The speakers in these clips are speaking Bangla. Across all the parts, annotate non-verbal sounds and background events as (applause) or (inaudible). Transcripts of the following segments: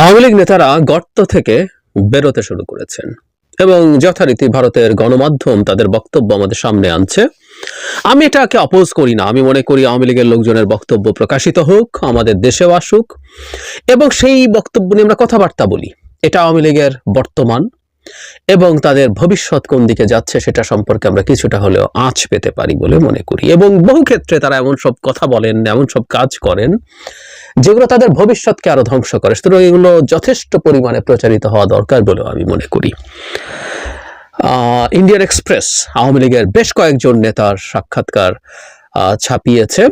আওয়ামী লীগ নেতারা গর্ত থেকে বেরোতে শুরু করেছেন এবং যথারীতি ভারতের গণমাধ্যম তাদের বক্তব্য আমাদের সামনে আনছে। আমি এটাকে অপোজ করি না। আমি মনে করি আওয়ামী লীগের লোকজনের বক্তব্য প্রকাশিত হোক, আমাদের দেশেও আসুক এবং সেই বক্তব্য নিয়ে আমরা কথাবার্তা বলি। এটা আওয়ামী লীগের বর্তমান এবং তাদের ভবিষ্যৎ কোন দিকে যাচ্ছে সেটা সম্পর্কে আমরা কিছুটা হলেও আঁচ পেতে পারি বলে মনে করি। এবং বহু ক্ষেত্রে তারা এমন সব কথা বলেন, এমন সব কাজ করেন, যেগুলো তাদের ভবিষ্যৎকে আরও ধ্বংস করে। সুতরাং এগুলো যথেষ্ট পরিমাণে প্রচারিত হওয়া দরকার বলেও আমি মনে করি। ইন্ডিয়ান এক্সপ্রেস আওয়ামী লীগের বেশ কয়েকজন নেতার সাক্ষাৎকার ছাপিয়েছে।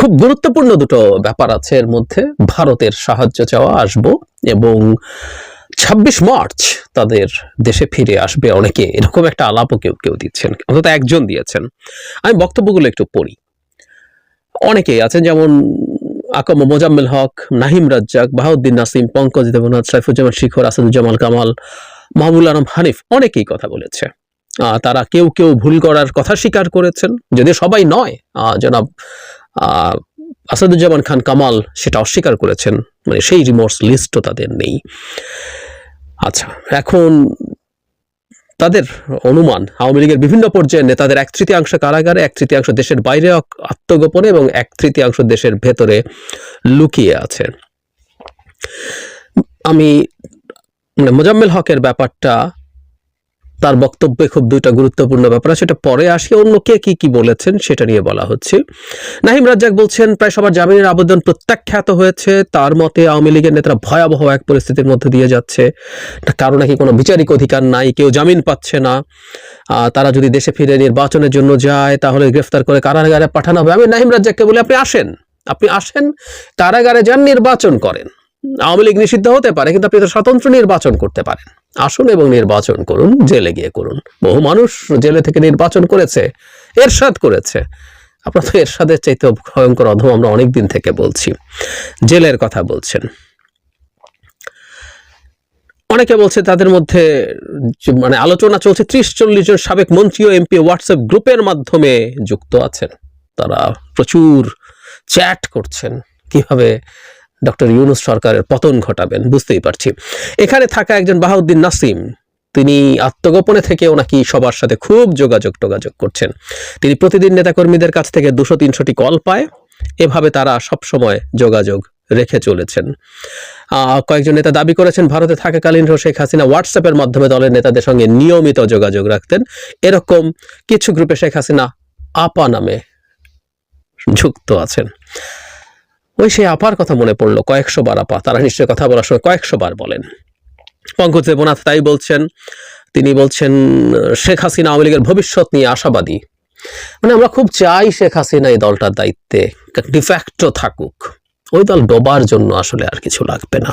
খুব গুরুত্বপূর্ণ দুটো ব্যাপার আছে এর মধ্যে। ভারতের সাহায্য চাওয়া আসব এবং ছাব্বিশ মার্চ তাদের দেশে ফিরে আসবে অনেকে। এরকম একটা আলাপও কেউ কেউ দিচ্ছেন, অন্তত একজন দিয়েছেন। আমি বক্তব্যগুলো একটু পড়ি। অনেকেই আছেন, যেমন আকম মোজাম্মেল হক, নাহিম রাজ্জাক, বাহাউদ্দিন নাসিম, পঙ্কজ দেবনাথ, সাইফুজ্জামান শিখর আসাদুজ্জামাল কামাল মাহবুল আলম হানিফ, অনেকেই কথা বলেছে। তারা কেউ কেউ ভুল করার কথা স্বীকার করেছেন। যদি সবাই নয় জনাব আসাদুজ্জামান খান কামাল সেটা অস্বীকার করেছেন। মানে সেই রিমোর্স লিস্টও তাদের নেই। আচ্ছা এখন তাদের অনুমান, আওয়ামী লীগের বিভিন্ন পর্যায়ের নেতাদের এক তৃতীয়াংশ কারাগারে, এক তৃতীয়াংশ দেশের বাইরে আত্মগোপনে এবং এক তৃতীয়াংশ দেশের ভেতরে লুকিয়ে আছে। আমি মোজাম্মেল হকের ব্যাপারটা তার বক্তব্যে খুব দুইটা গুরুত্বপূর্ণ ব্যাপার সেটা পরে আসি। অন্য কে কি কি বলেছেন সেটা নিয়ে বলা হচ্ছে। নাহিম রাজ্জাক বলছেন, প্রায় সবার জামিনের আবেদন প্রত্যাখ্যাত হয়েছে। তার মতে আওয়ামী লীগের নেতারা ভয়াবহ এক পরিস্থিতির মধ্যে দিয়ে যাচ্ছে। কারও নাকি কোনো বিচারিক অধিকার নাই, কেউ জামিন পাচ্ছে না। তারা যদি দেশে ফিরে নির্বাচনের জন্য যায়, তাহলে গ্রেফতার করে কারাগারে পাঠানো হবে। আমি নাহিম রাজ্জাককে বলি, আপনি আসেন। আপনি আসেন, কারাগারে যান, নির্বাচন করেন। আওয়ামী লীগ নিষিদ্ধ হতে পারে, কিন্তু আপনি তো স্বতন্ত্র নির্বাচন করতে পারেন। আসুন এবং নির্বাচন করুন, জেলে গিয়ে করুন। বহু মানুষ জেলে থেকে নির্বাচন করেছে, এরশাদ করেছে। আপনার তো এরশাদের চাইতে ভয়ঙ্কর অধম আমরা অনেক দিন থেকে বলছি। জেলের কথা বলছেন। অনেকে বলছে তাদের মধ্যে মানে আলোচনা চলছে, ত্রিশ চল্লিশ জন সাবেক মন্ত্রী ও এমপি হোয়াটসঅ্যাপ গ্রুপের মাধ্যমে যুক্ত আছেন। তারা প্রচুর চ্যাট করছেন। কীভাবে ডক্টর ইউনুস সরকারের পতন ঘটাবেন, বুঝতেই পারছি। এখানে থাকা একজন বাহাউদ্দিন নাসিম, তিনি আত্মগোপনে থেকেও নাকি সবার সাথে খুব যোগাযোগ টোগাযোগ করছেন। তিনি প্রতিদিন নেতাকর্মীদের কাছ থেকে দুশো তিনশোটি কল পায়, এভাবে তারা সব সময় যোগাযোগ রেখে চলেছেন। কয়েকজন নেতা দাবি করেছেন ভারতে থাকাকালীন শেখ হাসিনা হোয়াটসঅ্যাপের মাধ্যমে দলের নেতাদের সঙ্গে নিয়মিত যোগাযোগ রাখতেন। এরকম কিছু গ্রুপে শেখ হাসিনা আপা নামে যুক্ত আছেন। ওই সেই আপার কথা মনে পড়ল, কয়েকশো বার আপা, তারা নিশ্চয়ই কথা বলার সময় কয়েকশো বার বলেন। পঙ্কজ দেবনাথ তাই বলছেন, তিনি বলছেন, শেখ হাসিনা আওয়ামী লীগের ভবিষ্যৎ নিয়ে আশাবাদী। মানে আমরা খুব চাই শেখ হাসিনা এই দলটার দায়িত্বে ডিফ্যাক্টো থাকুক। ওই দল ডোবার জন্য আসলে আর কিছু লাগবে না।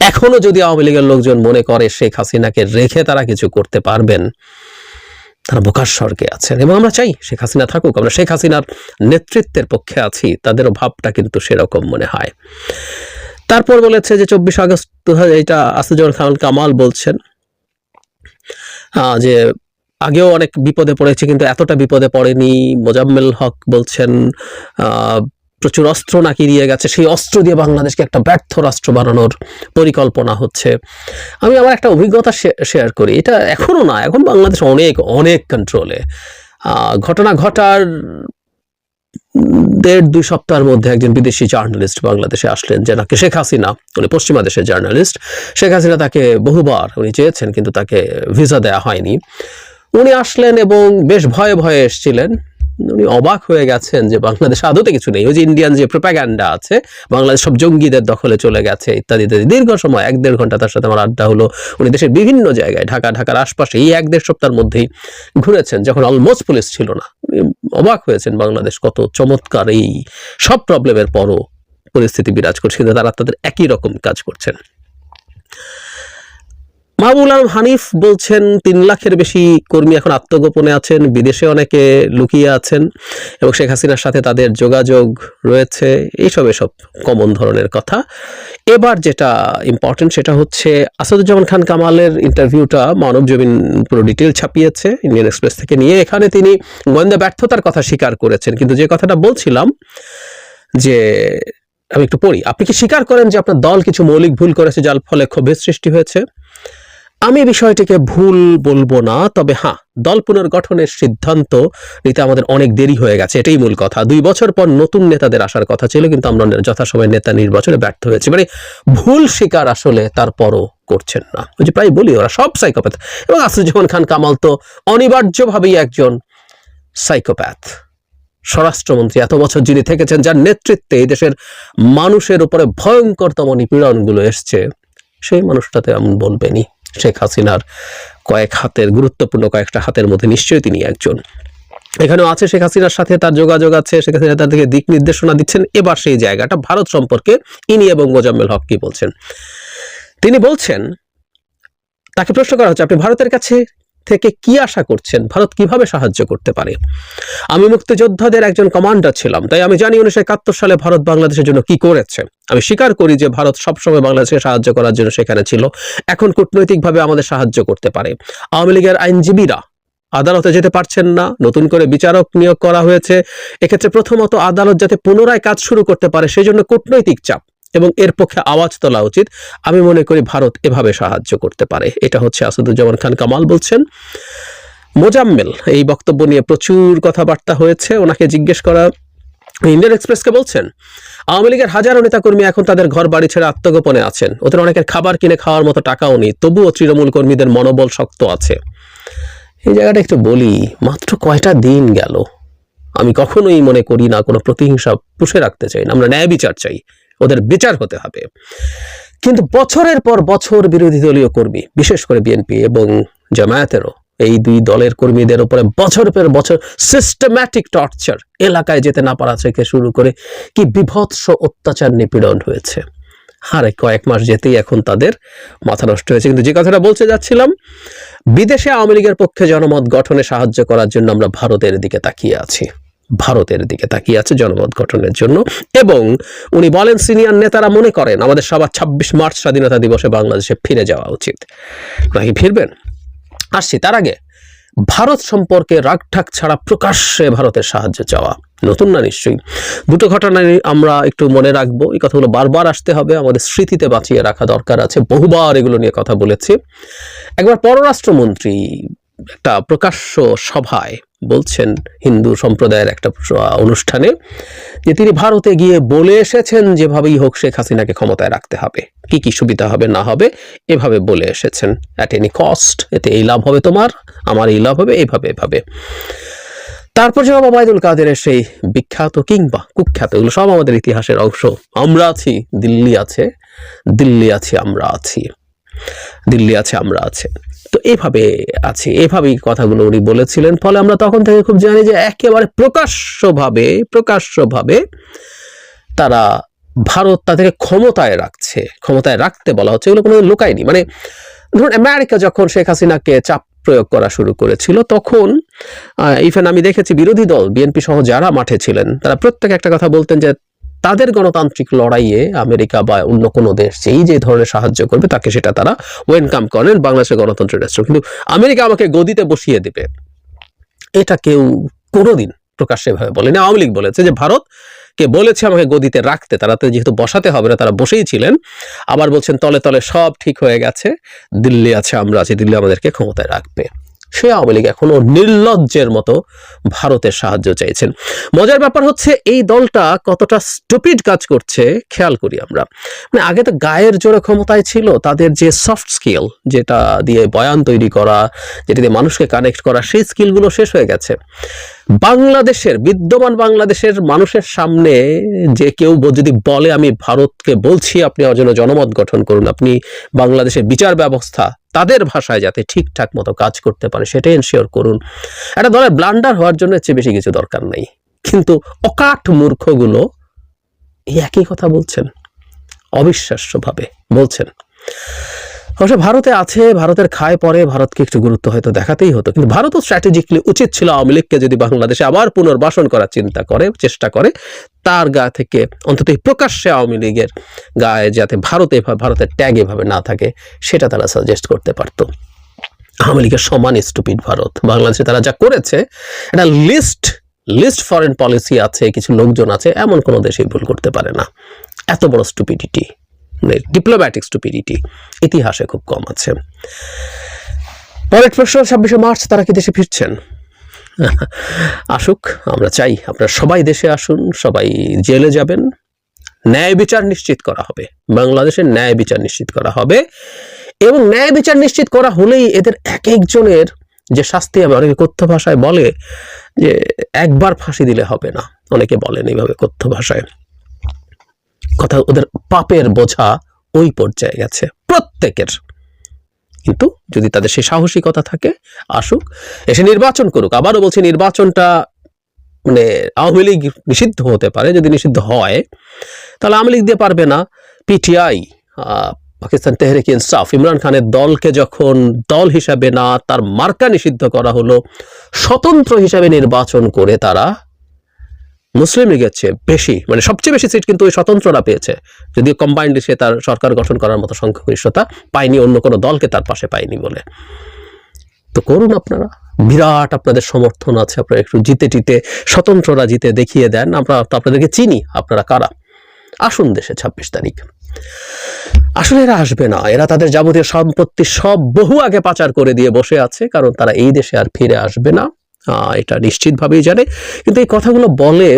এখনও যদি আওয়ামী লীগের লোকজন মনে করে শেখ হাসিনাকে রেখে তারা কিছু করতে পারবেন তারা বোকার স্বর্গে আছেন এবং আমরা চাই শেখ হাসিনা থাকুক, আমরা শেখ হাসিনার নেতৃত্বের পক্ষে আছি, তাদেরও ভাবটা কিন্তু সেরকম মনে হয়। তারপর বলেছে যে চব্বিশ আগস্ট এটা আসিজুল খান কামাল বলছেন যে আগেও অনেক বিপদে পড়েছে কিন্তু এতটা বিপদে পড়েনি, মোজাম্মেল হক বলছেন প্রচুর অস্ত্র নাকি দিয়ে গেছে। সেই অস্ত্র দিয়ে বাংলাদেশকে একটা ব্যর্থ রাষ্ট্র বানানোর পরিকল্পনা হচ্ছে। আমি আমার একটা অভিজ্ঞতা শেয়ার করি। এটা এখনও না, এখন বাংলাদেশ অনেক অনেক কন্ট্রোলে ঘটনা ঘটার দেড় দুই সপ্তাহের মধ্যে একজন বিদেশি জার্নালিস্ট বাংলাদেশে আসলেন, যে নাকি শেখ হাসিনা, উনি পশ্চিমা দেশের জার্নালিস্ট শেখ হাসিনা তাকে বহুবার উনি চেয়েছেন, কিন্তু তাকে ভিসা দেওয়া হয়নি। উনি আসলেন এবং বেশ ভয়ে ভয়ে এসেছিলেন। উনি অবাক হয়ে গেছেন যে বাংলাদেশ আদতে কিছু নেই। ওই যে ইন্ডিয়ান যে প্রোপাগ্যান্ডা আছে, বাংলাদেশ সব জঙ্গিদের দখলে চলে গেছে, ইত্যাদি ইত্যাদি। দীর্ঘ সময়, এক দেড় ঘণ্টা তার সাথে আমার আড্ডা হলো। উনি দেশের বিভিন্ন জায়গায়, ঢাকা, ঢাকার আশপাশে এই এক দেড় সপ্তাহের মধ্যেই ঘুরেছেন, যখন অলমোস্ট পুলিশ ছিল না। অবাক হয়েছেন বাংলাদেশ কত চমৎকার এই সব প্রবলেমের পরও পরিস্থিতি বিরাজ করছে, কিন্তু তারা তাদের একই রকম কাজ করছেন। মাহবুল আলম হানিফ বলছেন, তিন লাখের বেশি কর্মী এখন আত্মগোপনে আছেন, বিদেশে অনেকে লুকিয়ে আছেন এবং শেখ হাসিনার সাথে তাদের যোগাযোগ রয়েছে। এইসব, এসব কমন ধরনের কথা। এবার যেটা ইম্পর্টেন্ট সেটা হচ্ছে, আসাদুজ্জামান খান কামালের ইন্টারভিউটা মানব জমিন পুরো ডিটেল ছাপিয়েছে ইন্ডিয়ান এক্সপ্রেস থেকে নিয়ে। এখানে তিনি গোয়েন্দা ব্যর্থতার কথা স্বীকার করেছেন। কিন্তু যে কথাটা বলছিলাম, যে আমি একটু পড়ি, আপনি কি স্বীকার করেন যে আপনার দল কিছু মৌলিক ভুল করেছে যার ফলে ক্ষোভের সৃষ্টি হয়েছে? আমি বিষয়টিকে ভুল বলব না, তবে হ্যাঁ দল পুনর্গঠনের সিদ্ধান্ত নিতে আমাদের অনেক দেরি হয়ে গেছে, এটাই মূল কথা। দুই বছর পর নতুন নেতাদের আসার কথা ছিল, কিন্তু আমরা যথাসময়ে নেতা নির্বাচনে ব্যর্থ হয়েছি। মানে ভুল স্বীকার আসলে তারপরও করছেন না। ওই যে প্রায় বলি, ওরা সব সাইকোপ্যাথ এবং আসিফুজ্জামান খান কামাল তো অনিবার্যভাবেই একজন সাইকোপ্যাথ স্বরাষ্ট্রমন্ত্রী এত বছর যিনি থেকেছেন, যার নেতৃত্বে এই দেশের মানুষের উপরে ভয়ঙ্করতম নিপীড়নগুলো এসছে, সেই মানুষটাতে এমন বলবেনি শেখ হাসিনার কয়েক হাতের, গুরুত্বপূর্ণ কয়েকটা হাতের মধ্যে নিশ্চয়ই তিনি একজন। এখানেও আছে শেখ হাসিনার সাথে তার যোগাযোগ আছে, শেখ হাসিনা তার থেকে দিক নির্দেশনা দিচ্ছেন। এবার সেই জায়গাটা ভারত সম্পর্কে ইনি এবং মোজাম্মেল হক কি বলছেন? তিনি বলছেন, তাকে প্রশ্ন করা হচ্ছে, আপনি ভারতের কাছে থেকে কি আশা করছেন? ভারত কীভাবে সাহায্য করতে পারে? আমি মুক্তিযোদ্ধাদের একজন কমান্ডার ছিলাম, তাই আমি জানি উনিশশো একাত্তর সালে ভারত বাংলাদেশের জন্য কি করেছে। আমি স্বীকার করি যে ভারত সবসময় বাংলাদেশকে সাহায্য করার জন্য সেখানে ছিল। এখন কূটনৈতিকভাবে আমাদের সাহায্য করতে পারে। আওয়ামী লীগের আইনজীবীরা আদালতে যেতে পারছেন না, নতুন করে বিচারক নিয়োগ করা হয়েছে। এক্ষেত্রে প্রথমত আদালত যাতে পুনরায় কাজ শুরু করতে পারে সেই জন্য কূটনৈতিক চাপ। এবং এর পক্ষে আওয়াজ তোলা উচিত। আমি মনে করি ভারত এভাবে সাহায্য করতে পারে। এটা হচ্ছে আসাদুজ্জামান খান কামাল বলছেন। মোজাম্মেল, এই বক্তব্য নিয়ে প্রচুর কথাবার্তা হয়েছে। ওনাকে জিজ্ঞেস করা, ইন্ডিয়ান এক্সপ্রেসকে বলছেন, আওয়ামী লীগের হাজারো নেতাকর্মী এখন তাদের ঘর বাড়ি ছেড়ে আত্মগোপনে আছেন। ওদের অনেকের খাবার কিনে খাওয়ার মতো টাকাও নেই। তবুও তৃণমূল কর্মীদের মনোবল শক্ত আছে। এই জায়গাটা একটু বলি, মাত্র কয়টা দিন গেল। আমি কখনোই মনে করি না কোনো প্রতিহিংসা পুষে রাখতে চাই না। আমরা ন্যায় বিচার চাই। ওদের বিচার হতে হবে। কিন্তু বছরের পর বছর বিরোধী দলীয় কর্মী, বিশেষ করে বিএনপি এবং জামায়াতেরও, এই দুই দলের কর্মীদের উপরে বছর পর বছর সিস্টেম্যাটিক টর্চার এলাকায় যেতে না পারা থেকে শুরু করে কি বিভৎস অত্যাচার নিপীড়ন হয়েছে। আর কয়েক মাস যেতেই এখন তাদের মাথা নষ্ট হয়েছে। কিন্তু যে কথাটা বলতে যাচ্ছিলাম, বিদেশে আওয়ামী লীগের পক্ষে জনমত গঠনে সাহায্য করার জন্য আমরা ভারতের দিকে তাকিয়ে আছি। ভারতের দিকে তাকিয়ে আছে জনমত গঠনের জন্য। এবং উনি বলেন, সিনিয়র নেতারা মনে করেন, আমাদের সবার ছাব্বিশ মার্চ স্বাধীনতা দিবসে বাংলাদেশে ফিরে যাওয়া উচিত। নাকি ফিরবেন? আসছি, তার আগে, ভারত সম্পর্কে রাগঠাক ছাড়া প্রকাশ্যে ভারতের সাহায্য চাওয়া নতুন না নিশ্চয়ই? দুটো ঘটনা আমরা একটু মনে রাখব। এই কথাগুলো বারবার আসতে হবে, আমাদের স্মৃতিতে বাঁচিয়ে রাখা দরকার আছে। বহুবার এগুলো নিয়ে কথা বলেছি। একবার পররাষ্ট্রমন্ত্রী একটা প্রকাশ্য সভায় বলছেন হিন্দু সম্প্রদায়ের একটা অনুষ্ঠানে যে তিনি ভারতে গিয়ে বলে এসেছেন যেভাবেই হোক শেখ হাসিনাকে ক্ষমতায় রাখতে হবে। কি কি সুবিধা হবে, না হবে, এভাবে বলে এসেছেন। অ্যাট এনি কস্ট এতে এই লাভ হবে তোমার, আমার এই লাভ হবে, এভাবে এভাবে। তারপর যে ওবায়দুল কাদেরের সেই বিখ্যাত কিংবা কুখ্যাত, এগুলো সব আমাদের ইতিহাসের অংশ। আমরা আছি, দিল্লি আছে, দিল্লি আছি, আমরা আছি। দিল্লি আছে, আমরা আছে। তো এভাবে আছে, এভাবেই কথাগুলো উনি বলেছিলেন। ফলে আমরা তখন থেকে খুব জানি যে একেবারে প্রকাশ্যভাবে প্রকাশ্যভাবে তারা ভারত তাদেরকে ক্ষমতায় রাখছে, ক্ষমতায় রাখতে বলা হচ্ছে, এগুলো কোনো লোকায়নি। মানে ধরুন আমেরিকা যখন শেখ হাসিনাকে চাপ প্রয়োগ করা শুরু করেছিল, তখন ইভেন আমি দেখেছি বিরোধী দল, বিএনপি সহ যারা মাঠে ছিলেন, তারা প্রত্যেক একটা কথা বলতেন যে তাদের গণতান্ত্রিক লড়াইয়ে আমেরিকা বা অন্য কোনো দেশ যেই যে ধরনের সাহায্য করবে, তাকে সেটা তারা ওয়েলকাম করেন বাংলাদেশের গণতন্ত্রের রাষ্ট্র। কিন্তু আমেরিকা আমাকে গদিতে বসিয়ে দেবে, এটা কেউ কোনোদিন প্রকাশ্যে ভাবে বলেনি। আওয়ামী লীগ বলেছে যে, ভারত কে বলেছে আমাকে গদিতে রাখতে, তারা তো যেহেতু বসাতে হবে না, তারা বসেই ছিলেন। আবার বলছেন, তলে তলে সব ঠিক হয়ে গেছে, দিল্লি আছে, আমরা আছি, দিল্লি আমাদেরকে ক্ষমতায় রাখবে। সে আওয়ামী লীগ এখনও নির্লজ্জের মতো ভারতের সাহায্য চাইছেন। মজার ব্যাপার হচ্ছে এই দলটা কতটা স্টুপিড কাজ করছে, খেয়াল করি আমরা। মানে আগে তো গায়ের জোরে ক্ষমতায় ছিল, তাদের যে সফট স্কিল যেটা দিয়ে বয়ান তৈরি করা, যেটা দিয়ে মানুষকে কানেক্ট করা, সেই স্কিলগুলো শেষ হয়ে গেছে। বাংলাদেশের, বিদ্যমান বাংলাদেশের মানুষের সামনে যে কেউ যদি বলে, আমি ভারতকে বলছি, আপনি জন্য জনমত গঠন করুন, আপনি বাংলাদেশের বিচার ব্যবস্থা তাদের ভাষায় যাতে ঠিকঠাক মতো কাজ করতে পারে, সেটাই এনশিওর করুন। একটা দলের ব্লান্ডার হওয়ার জন্য চেয়ে বেশি কিছু দরকার নেই। কিন্তু অকাট মূর্খগুলো এই একই কথা বলছেন, অবিশ্বাস্যভাবে বলছেন। অবশ্য ভারতে আছে, ভারতের খায় পরে ভারতকে একটু গুরুত্ব হয়তো দেখাতেই হতো, কিন্তু ভারতও স্ট্র্যাটেজিকলি উচিত ছিল আওয়ামী লীগকে যদি বাংলাদেশে আবার পুনর্বাসন করার চিন্তা করে, চেষ্টা করে তার গা থেকে অন্তত প্রকাশ্যে আওয়ামী লীগের গায়ে যাতে ভারতে ভারতের ট্যাগ এভাবে না থাকে, সেটা তারা সাজেস্ট করতে পারতো। আওয়ামী লীগের সমান স্টুপিড ভারত। বাংলাদেশে তারা যা করেছে, একটা লিস্ট লিস্ট ফরেন পলিসি আছে, কিছু লোকজন আছে, এমন কোনো দেশই ভুল করতে পারে না। এত বড় স্টুপিডিটি ডিপ্লোম্যাটিক স্টুপিডিটি ইতিহাসে খুব কম আছে। পরের প্রশ্ন, ছাব্বিশে মার্চ তারা কি দেশে ফিরছেন? (laughs) আসুক, আমরা চাই আপনারা সবাই দেশে আসুন, সবাই জেলে যাবেন। ন্যায় বিচার নিশ্চিত করা হবে। বাংলাদেশের ন্যায় বিচার নিশ্চিত করা হবে। এবং ন্যায় বিচার নিশ্চিত করা হলেই এদের এক একজনের যে শাস্তি হবে অনেকে কথ্য ভাষায় বলে যে একবার ফাঁসি দিলে হবে না। অনেকে বলেন এইভাবে কথ্য ভাষায়। কথা ওদের পাপের বোঝা ওই পর্যায়ে গেছে। প্রত্যেকের কিন্তু যদি তাদের সে সাহসিকতা থাকে, আসুক, এসে নির্বাচন করুক। আবারও বলছি, নির্বাচনটা মানে আওয়ামী লীগ নিষিদ্ধ হতে পারে, যদি নিষিদ্ধ হয়, তাহলে আওয়ামী লীগ দিয়ে পারবে না। পিটিআই পাকিস্তান তেহরিক ইনসাফ, ইমরান খানের দলকে যখন দল হিসাবে না, তার মার্কা নিষিদ্ধ করা হলো, স্বতন্ত্র হিসাবে নির্বাচন করে তারা মুসলিম লীগের চেয়ে বেশি মানে সবচেয়ে বেশি সিট কিন্তু ওই স্বতন্ত্ররা পেয়েছে। যদিও কম্বাইন্ড সে তার সরকার গঠন করার মতো সংখ্যাগরিষ্ঠতা পায়নি, অন্য কোনো দলকে তার পাশে পায়নি বলে। তো করুন আপনারা, বিরাট আপনাদের সমর্থন আছে, আপনারা একটু জিতে টিতে স্বতন্ত্ররা জিতে দেখিয়ে দেন, আমরা তো আপনাদেরকে চিনি, আপনারা কারা? আসুন দেশে ছাব্বিশ তারিখ। আসলে এরা আসবে না, এরা তাদের যাবতীয় সম্পত্তি সব বহু আগে পাচার করে দিয়ে বসে আছে, কারণ তারা এই দেশে আর ফিরে আসবে না। এটা নিশ্চিতভাবেই জানে। কিন্তু এই কথাগুলো বলে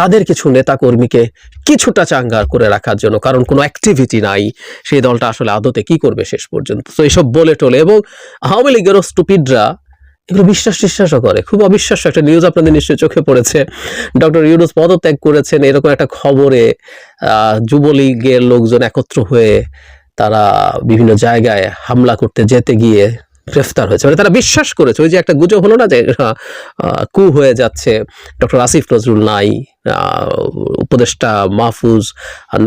তাদের কিছু নেতাকর্মীকে কিছুটা চাঙ্গার করে রাখার জন্য, কারণ কোনো অ্যাক্টিভিটি নাই। সেই দলটা আসলে আদতে কি করবে শেষ পর্যন্ত? তো এইসব বলে টলে এবং আওয়ামী লীগেরও স্টুপিডরা এগুলো বিশ্বাস টিশ্বাসও করে। খুব অবিশ্বাস্য একটা নিউজ আপনাদের নিশ্চয়ই চোখে পড়েছে। ডক্টর ইউনুস পদত্যাগ করেছেন, এরকম একটা খবরে যুবলীগের লোকজন একত্র হয়ে তারা বিভিন্ন জায়গায় হামলা করতে যেতে গিয়ে গ্রেফতার হয়েছে। মানে তারা বিশ্বাস করেছে। ওই যে একটা গুজব হলো না যে কু হয়ে যাচ্ছে ডক্টর আসিফ নজরুল নাই উপদেষ্টা মাহফুজ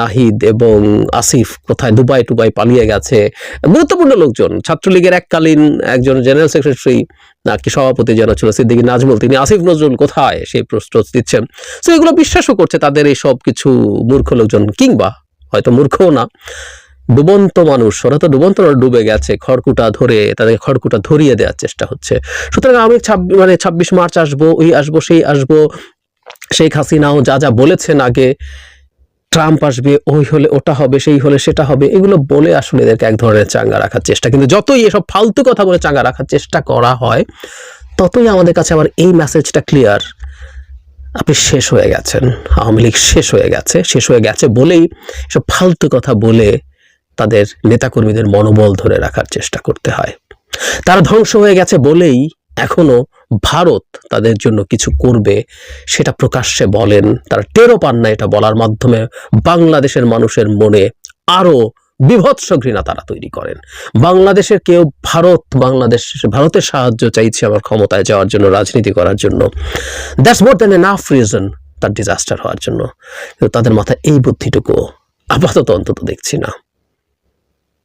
নাহিদ এবং আসিফ কোথায়? দুবাই টুবাই পালিয়ে গেছে। গুরুত্বপূর্ণ লোকজন। ছাত্রলীগের এককালীন একজন জেনারেল সেক্রেটারি নাকি সভাপতি যেন ছিল, সিদ্দিকী নাজমুল, তিনি আসিফ নজরুল কোথায়? সেই প্রশ্ন দিচ্ছেন। তো এগুলো বিশ্বাসও করছে তাদের এই সব কিছু মূর্খ লোকজন কিংবা হয়তো মূর্খও না। ডুবন্ত মানুষ, ওরা তো ডুবন্ত ডুবে গেছে, খড়কুটা ধরে, তাদের খড়কুটা ধরিয়ে দেওয়ার চেষ্টা হচ্ছে। সুতরাং আমি মানে ছাব্বিশ মার্চ আসব ওই আসব, সেই আসব। শেখ হাসিনাও যা যা বলেছেন আগে, ট্রাম্প আসবে, ওই হলে ওটা হবে, সেই হলে সেটা হবে, এগুলো বলে আসলে এদেরকে এক ধরনের চাঙ্গা রাখার চেষ্টা। কিন্তু যতই এসব ফালতু কথা বলে চাঙ্গা রাখার চেষ্টা করা হয়, ততই আমাদের কাছে আবার এই মেসেজটা ক্লিয়ার আপনি শেষ হয়ে গেছেন, আওয়ামী লীগ শেষ হয়ে গেছে, শেষ হয়ে গেছে বলেই এসব ফালতু কথা বলে তাদের নেতাকর্মীদের মনোবল ধরে রাখার চেষ্টা করতে হয়। তারা ধ্বংস হয়ে গেছে বলেই এখনও ভারত তাদের জন্য কিছু করবে সেটা প্রকাশ্যে বলেন। তারা টেরও পান না এটা বলার মাধ্যমে। বাংলাদেশের মানুষের মনে আরও বিভৎস ঘৃণা তারা তৈরি করেন। বাংলাদেশের কেউ ভারত, বাংলাদেশ, ভারতের সাহায্য চাইছে আমার ক্ষমতায় যাওয়ার জন্য, রাজনীতি করার জন্য। That's more than enough reason তার ডিজাস্টার হওয়ার জন্য। তাদের মাথায় এই বুদ্ধিটুকু আপাতত অন্তত দেখছি না।